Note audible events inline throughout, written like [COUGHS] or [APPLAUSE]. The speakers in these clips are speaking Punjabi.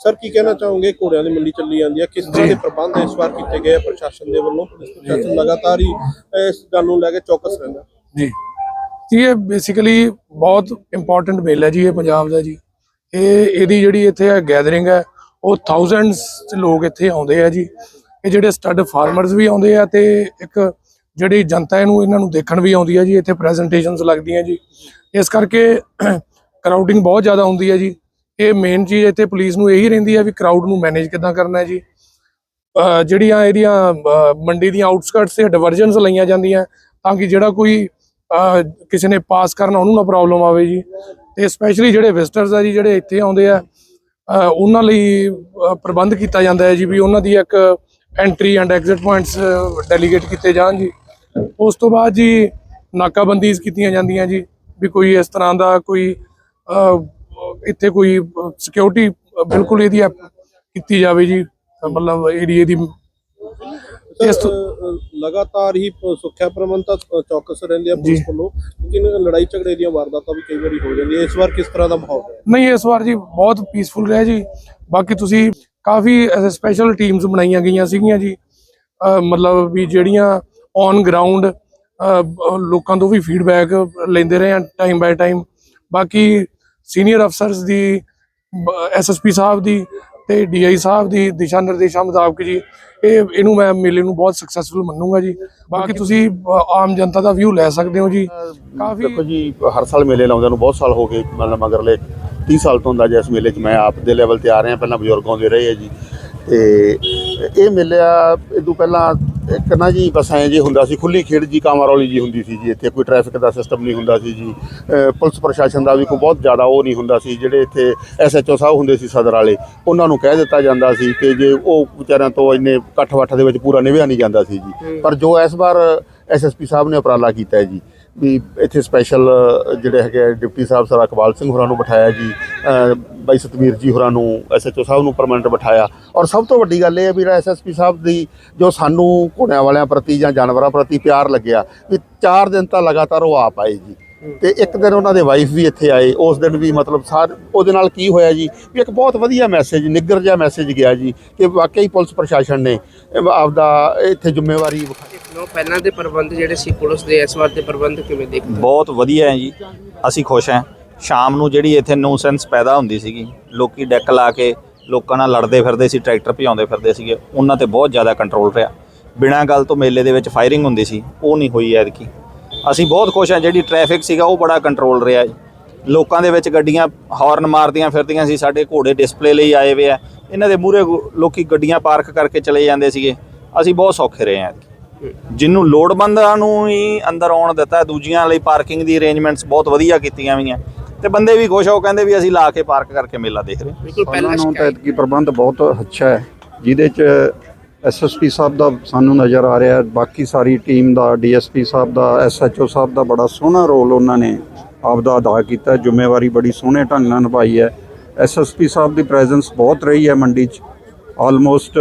ਸਰ ਕੀ ਕਹਿਣਾ ਚਾਹੋਗੇ? ਘੋੜਿਆਂ ਦੀ ਮੰਡੀ ਚੱਲੀ ਜਾਂਦੀ ਹੈ। ਕਿਸ ਤਰ੍ਹਾਂ ਦੇ ਪ੍ਰਬੰਧ ਇਸ ਵਾਰ ਕੀਤੇ ਗਏ ਆ ਪ੍ਰਸ਼ਾਸਨ ਦੇ ਵੱਲੋਂ? ਪੁਲਿਸ ਪ੍ਰਸ਼ਾਸਨ ਲਗਾਤਾਰ ਹੀ ਇਸ ਗੱਲ ਨੂੰ ਲੈ ਕੇ ਚੌਕਸ ਰਹਿੰਦਾ। ਜੀ। ਜੀ ਇਹ ਬੇਸਿਕਲੀ ਬਹੁਤ ਇੰਪੋਰਟੈਂਟ ਮੇਲ ਹੈ ਜੀ ਇਹ ਪੰਜਾਬ ਦਾ ਜੀ। ਇਹ ਇਹਦੀ ਜਿਹੜੀ ਇੱਥੇ ਗੈਦਰਿੰਗ ਹੈ ਉਹ ਥਾਊਜ਼ੈਂਡਸ ਚ ਲੋਕ ਇੱਥੇ ਆਉਂਦੇ ਆ ਜੀ। ਇਹ ਜਿਹੜੇ ਸਟੱਡ ਫਾਰਮਰਸ ਵੀ ਆਉਂਦੇ ਆ ਤੇ ਇੱਕ ਜਿਹੜੀ ਜਨਤਾ ਇਹਨੂੰ ਇਹਨਾਂ ਨੂੰ ਦੇਖਣ ਵੀ ਆਉਂਦੀ ਹੈ ਜੀ ਇੱਥੇ ਪ੍ਰੈਜੈਂਟੇਸ਼ਨਸ ਲੱਗਦੀਆਂ ਜੀ। ਇਸ ਕਰਕੇ [COUGHS] ਕਰਾਊਡਿੰਗ ਬਹੁਤ ਜ਼ਿਆਦਾ ਹੁੰਦੀ ਹੈ ਜੀ। ਇਹ ਮੇਨ ਚੀਜ਼ ਇੱਥੇ ਪੁਲਿਸ ਨੂੰ ਇਹੀ ਰਹਿੰਦੀ ਹੈ ਵੀ ਕਰਾਊਡ ਨੂੰ ਮੈਨੇਜ ਕਿੱਦਾਂ ਕਰਨਾ ਹੈ ਜੀ। ਜਿਹੜੀਆਂ ਇਹਦੀਆਂ ਮੰਡੀ ਦੀਆਂ ਆਊਟਸਕਟਸ ਤੇ ਡਿਵਰਜਨਸ ਲਈਆਂ ਜਾਂਦੀਆਂ, ਤਾਂ ਕਿ ਜਿਹੜਾ ਕੋਈ ਕਿਸੇ ਨੇ ਪਾਸ ਕਰਨਾ ਉਹਨੂੰ ਨਾ ਪ੍ਰੋਬਲਮ ਆਵੇ ਜੀ। ਤੇ ਸਪੈਸ਼ਲੀ ਜਿਹੜੇ ਵਿਜ਼ਟਰਸ ਆ ਜੀ, ਜਿਹੜੇ ਇੱਥੇ ਆਉਂਦੇ ਆ ਉਹਨਾਂ ਲਈ ਪ੍ਰਬੰਧ ਕੀਤਾ ਜਾਂਦਾ ਹੈ ਜੀ ਵੀ ਉਹਨਾਂ ਦੀ ਇੱਕ entry and exit points delegate ਕੀਤੇ ਜਾਣ ਜੀ। ਉਸ ਤੋਂ ਬਾਅਦ ਜੀ ਨਾਕਾਬੰਦੀਜ਼ ਕੀਤੀਆਂ ਜਾਂਦੀਆਂ ਜੀ, ਵੀ ਕੋਈ ਇਸ ਤਰ੍ਹਾਂ ਦਾ ਕੋਈ ਇੱਥੇ ਕੋਈ ਸਿਕਿਉਰਿਟੀ ਬਿਲਕੁਲ ਇਹਦੀ ਕੀਤੀ ਜਾਵੇ ਜੀ ਮਤਲਬ ਏਰੀਏ ਦੀ ਇਸ ਲਗਾਤਾਰ ਹੀ ਸੁਰੱਖਿਆ ਪ੍ਰਬੰਧ ਤਾਂ ਚੌਕਸ ਰਹਿੰਦੇ ਆ ਪੁਲਿਸ। ਵੱਲੋਂ ਲੇਕਿਨ ਲੜਾਈ ਝਗੜੇ ਦੀਆਂ ਵਾਰਦਾਤਾਂ ਵੀ ਕਈ ਵਾਰੀ ਹੋ ਜਾਂਦੀਆਂ। ਇਸ ਵਾਰ ਕਿਸ ਤਰ੍ਹਾਂ ਦਾ ਮਾਹੌਲ ਹੈ ਨਹੀਂ ਇਸ ਵਾਰ ਜੀ ਬਹੁਤ ਪੀਸਫੁਲ ਰਿਹਾ ਜੀ। ਬਾਕੀ ਤੁਸੀਂ ਕਾਫੀ ਸਪੈਸ਼ਲ ਟੀਮਸ ਬਣਾਈਆਂ ਗਈਆਂ ਸੀਗੀਆਂ ਜੀ। ਮਤਲਬ ਵੀ ਜਿਹੜੀਆਂ ਔਨ ਗਰਾਊਂਡ ਲੋਕਾਂ ਤੋਂ ਵੀ ਫੀਡਬੈਕ ਲੈਂਦੇ ਰਹੇ ਆ ਟਾਈਮ ਬਾਏ ਟਾਈਮ ਬਾਕੀ ਸੀਨੀਅਰ ਅਫਸਰਸ ਦੀ ਐਸਐਸਪੀ ਸਾਹਿਬ ਦੀ ਤੇ ਡੀਆਈ ਸਾਹਿਬ ਦੀ ਦਿਸ਼ਾ ਨਿਰਦੇਸ਼ਾਂ ਮੁਤਾਬਕ ਜੀ ਇਹ ਇਹਨੂੰ ਮੈਂ ਮੇਲੇ ਨੂੰ ਬਹੁਤ ਸਕਸੈਸਫੁਲ ਮੰਨੂਗਾ ਜੀ। ਬਾਕੀ ਤੁਸੀਂ ਆਮ ਜਨਤਾ ਦਾ ਵਿਊ ਲੈ ਸਕਦੇ ਹੋ ਜੀ। ਕਾਫੀ ਦੇਖੋ ਜੀ ਹਰ ਸਾਲ ਮੇਲੇ ਲਾਉਂਦੇ ਨੂੰ ਬਹੁਤ ਸਾਲ ਹੋ ਗਏ ਮਤਲਬ ਮਗਰਲੇ 30 ਸਾਲ ਤੋਂ ਹੁੰਦਾ ਜੀ ਇਸ ਮੇਲੇ 'ਚ। ਮੈਂ ਆਪ ਦੇ ਲੈਵਲ ਤੇ ਆ ਰਿਹਾ ਪਹਿਲਾਂ ਬਜ਼ੁਰਗ ਆਉਂਦੇ ਰਹੇ ਆ ਜੀ। ਤੇ ਇਹ ਮੇਲਾ ਇਹ ਤੋਂ ਪਹਿਲਾਂ ਇੱਕ ਨਾ ਜੀ ਬਸ ਐਂ ਜੇ ਹੁੰਦਾ ਸੀ ਖੁੱਲੀ ਖੇਡ ਜੀ ਕਾਮਾਰੌਲੀ ਜੀ ਹੁੰਦੀ ਸੀ ਜੀ ਇੱਥੇ ਕੋਈ ਟ੍ਰੈਫਿਕ ਦਾ ਸਿਸਟਮ ਨਹੀਂ ਹੁੰਦਾ ਸੀ ਜੀ। ਪੁਲਿਸ ਪ੍ਰਸ਼ਾਸਨ ਦਾ ਵੀ ਕੋਈ ਬਹੁਤ ਜ਼ਿਆਦਾ ਉਹ ਨਹੀਂ ਹੁੰਦਾ ਸੀ ਜਿਹੜੇ ਇੱਥੇ ਐਸਐਚਓ ਸਾਹਿਬ ਹੁੰਦੇ ਸੀ ਸਦਰ ਵਾਲੇ ਉਹਨਾਂ ਨੂੰ ਕਹਿ ਦਿੱਤਾ ਜਾਂਦਾ ਸੀ ਕਿ ਜੇ ਉਹ ਵਿਚਾਰਿਆਂ ਤੋਂ ਇੰਨੇ ਇਕੱਠ ਵੱਠ ਦੇ ਵਿੱਚ ਪੂਰਾ ਨਿਭਿਆ ਨਹੀਂ ਜਾਂਦਾ ਸੀ ਜੀ। ਪਰ ਜੋ ਇਸ ਵਾਰ ਐਸਐਸਪੀ ਸਾਹਿਬ ਨੇ ਉਪਰਾਲਾ ਕੀਤਾ ਹੈ ਜੀ ਵੀ ਇੱਥੇ ਸਪੈਸ਼ਲ ਜਿਹੜੇ ਹੈਗੇ ਆ, ਡਿਪਟੀ ਸਾਹਿਬ ਸਰ ਅਕਬਾਲ ਸਿੰਘ ਹੋਰਾਂ ਨੂੰ ਬਿਠਾਇਆ ਜੀ ਬਾਈ ਸਤਵੀਰ ਜੀ ਹੋਰਾਂ ਨੂੰ ਐਸਐਚਓ ਸਾਹਿਬ ਨੂੰ ਪਰਮਨੈਂਟ ਬਿਠਾਇਆ। ਔਰ ਸਭ ਤੋਂ ਵੱਡੀ ਗੱਲ ਇਹ ਹੈ ਵੀ ਐਸਐਸਪੀ ਸਾਹਿਬ ਦੀ ਜੋ ਸਾਨੂੰ ਘੋੜਿਆਂ ਵਾਲਿਆਂ ਪ੍ਰਤੀ ਜਾਂ ਜਾਨਵਰਾਂ ਪ੍ਰਤੀ ਪਿਆਰ ਲੱਗਿਆ ਵੀ 4 ਦਿਨ ਤਾਂ ਲਗਾਤਾਰ ਉਹ ਆਪ ਆਏ ਜੀ। ਤੇ ਇੱਕ ਦਿਨ ਉਹਨਾਂ ਦੇ ਵਾਈਫ ਵੀ ਇੱਥੇ ਆਏ ਉਸ ਦਿਨ ਵੀ ਮਤਲਬ ਸਾਰ ਉਹਦੇ ਨਾਲ ਕੀ ਹੋਇਆ ਜੀ ਵੀ ਇੱਕ ਬਹੁਤ ਵਧੀਆ ਮੈਸੇਜ ਨਿੱਗਰ ਜਿਹਾ ਮੈਸੇਜ ਗਿਆ ਜੀ ਕਿ ਵਾਕਈ ਪੁਲਿਸ ਪ੍ਰਸ਼ਾਸਨ ਨੇ ਆਪਦਾ ਇੱਥੇ ਜ਼ਿੰਮੇਵਾਰੀ ਵਿਖਾਈ ਲੋ ਪਹਿਲਾਂ ਦੇ ਪ੍ਰਬੰਧ ਜਿਹੜੇ ਸੀ ਪੁਲਿਸ ਦੇ, ਇਸ ਵਾਰ ਦੇ ਪ੍ਰਬੰਧ ਕਿਵੇਂ ਦੇਖਦੇ ਹੋ? ਬਹੁਤ ਵਧੀਆ ਹੈ ਜੀ। ਅਸੀਂ ਖੁਸ਼ ਹਾਂ। ਸ਼ਾਮ ਨੂੰ ਜਿਹੜੀ ਇੱਥੇ ਨੂਸੈਂਸ ਪੈਦਾ ਹੁੰਦੀ ਸੀਗੀ, ਲੋਕੀ ਡੈਕ ਲਾ ਕੇ ਲੋਕਾਂ ਨਾਲ ਲੜਦੇ ਫਿਰਦੇ ਸੀ, ਟਰੈਕਟਰ ਭਜਾਉਂਦੇ ਫਿਰਦੇ ਸੀਗੇ, ਉਹਨਾਂ ਤੇ ਬਹੁਤ ਜ਼ਿਆਦਾ ਕੰਟਰੋਲ ਰਿਹਾ। ਬਿਨਾਂ ਗੱਲ ਤੋਂ ਮੇਲੇ ਦੇ ਵਿੱਚ ਫਾਇਰਿੰਗ ਹੁੰਦੀ ਸੀ, ਉਹ ਨਹੀਂ ਹੋਈ ਐਤਕੀ। ਅਸੀਂ ਬਹੁਤ ਖੁਸ਼ ਹਾਂ, ਜਿਹੜੀ ਟ੍ਰੈਫਿਕ ਸੀਗਾ, ਉਹ ਬੜਾ ਕੰਟਰੋਲ ਰਿਹਾ ਜੀ। ਲੋਕਾਂ ਦੇ ਵਿੱਚ ਗੱਡੀਆਂ ਹਾਰਨ ਮਾਰਦੀਆਂ ਫਿਰਦੀਆਂ ਸੀ, ਸਾਡੇ ਘੋੜੇ ਡਿਸਪਲੇ ਲਈ ਆਏ ਵੇ ਆ। ਇਹਨਾਂ ਦੇ ਮੂਹਰੇ ਲੋਕੀ ਗੱਡੀਆਂ ਪਾਰਕ ਕਰਕੇ ਚਲੇ ਜਾਂਦੇ ਸੀਗੇ। ਅਸੀਂ ਬਹੁਤ ਸੌਖੇ ਰਹੇ ਹਾਂ ਐਤਕੀ। ਜਿਹਨੂੰ ਲੋੜਵੰਦਾਂ ਨੂੰ ਹੀ ਅੰਦਰ ਆਉਣ ਦਿੱਤਾ ਦੂਜੀਆਂ ਲਈ ਪਾਰਕਿੰਗ ਦੀ ਅਰੇਂਜਮੈਂਟਸ ਬਹੁਤ ਵਧੀਆ ਕੀਤੀਆਂ ਹੋਈਆਂ। ਤੇ ਬੰਦੇ ਵੀ ਖੁਸ਼ ਹੋ ਕਹਿੰਦੇ ਵੀ ਅਸੀਂ ਲਾ ਕੇ ਪਾਰਕ ਕਰਕੇ ਮੇਲਾ ਦੇਖ ਰਹੇ ਹਾਂ। ਬਿਲਕੁਲ ਪਹਿਲਾਂ ਸ਼ਿਕਾਇਤ ਐਤਕੀ ਪ੍ਰਬੰਧ ਬਹੁਤ ਅੱਛਾ ਹੈ ਜਿਹਦੇ ਚ ਐਸਐਸਪੀ ਸਾਹਿਬ ਦਾ ਸਾਨੂੰ ਨਜ਼ਰ ਆ ਰਿਹਾ ਹੈ। ਬਾਕੀ ਸਾਰੀ ਟੀਮ ਦਾ ਡੀਐਸਪੀ ਸਾਹਿਬ ਦਾ ਐਸਐਚਓ ਸਾਹਿਬ ਦਾ ਬੜਾ ਸੋਹਣਾ ਰੋਲ ਉਹਨਾਂ ਨੇ ਆਪਦਾ ਅਦਾ ਕੀਤਾ ਜ਼ਿੰਮੇਵਾਰੀ ਬੜੀ ਸੋਹਣੇ ਢੰਗ ਨਾਲ ਨਿਭਾਈ ਹੈ। ਐਸਐਸਪੀ ਸਾਹਿਬ ਦੀ ਪ੍ਰੈਜ਼ੈਂਸ ਬਹੁਤ ਰਹੀ ਹੈ ਮੰਡੀ 'ਚ। ਆਲਮੋਸਟ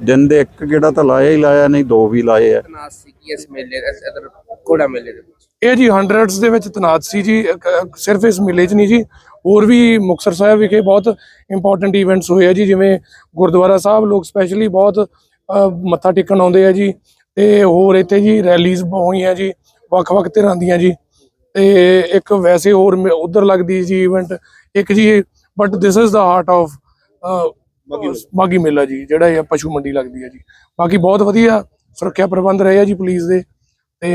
ਦਿਨ ਦੇ ਇੱਕ ਗੇੜਾ ਤਾਂ ਲਾਇਆ ਹੀ ਲਾਇਆ ਨਹੀਂ ਦੋ ਵੀ ਲਾਏ ਹੈ ਤਨਾਸ ਸੀ ਕਿ ਇਸ ਮੇਲੇ ਇਸ ਇਧਰ ਕੋੜਾ ਮੇਲੇ ਦੇ ਵਿੱਚ? ਇਹ ਜੀ ਹੰਡਰਡਸ ਦੇ ਵਿੱਚ ਤਨਾਤ ਸੀ ਜੀ ਅ, ਸਿਰਫ ਇਸ ਮੇਲੇ 'ਚ ਨਹੀਂ ਜੀ ਹੋਰ ਵੀ ਮੁਕਤਸਰ ਸਾਹਿਬ ਵਿਖੇ ਬਹੁਤ ਇੰਪੋਰਟੈਂਟ ਇਵੈਂਟਸ ਹੋਏ ਆ ਜੀ ਜਿਵੇਂ ਗੁਰਦੁਆਰਾ ਸਾਹਿਬ ਲੋਕ ਸਪੈਸ਼ਲੀ ਬਹੁਤ ਅ, ਮੱਥਾ ਟੇਕਣ ਆਉਂਦੇ ਆ ਜੀ ਤੇ ਹੋਰ ਇੱਥੇ ਜੀ ਰੈਲੀਜ਼ ਹੋਈਆਂ ਜੀ ਵੱਖ-ਵੱਖ ਤਰ੍ਹਾਂ ਦੀਆਂ ਜੀ ਤੇ ਇੱਕ ਵੈਸੇ ਹੋਰ ਉਧਰ ਲੱਗਦੀ ਜੀ ਇਵੈਂਟ ਇੱਕ ਜੀ but this is the heart of Baagi mela ਜੀ ਜਿਹੜਾ ਇਹ ਪਸ਼ੂ ਮੰਡੀ ਲੱਗਦੀ ਹੈ ਜੀ। ਬਾਕੀ ਬਹੁਤ ਵਧੀਆ ਸੁਰੱਖਿਆ ਪ੍ਰਬੰਧ ਰਹੇ ਆ ਜੀ ਪੁਲਿਸ ਦੇ ਤੇ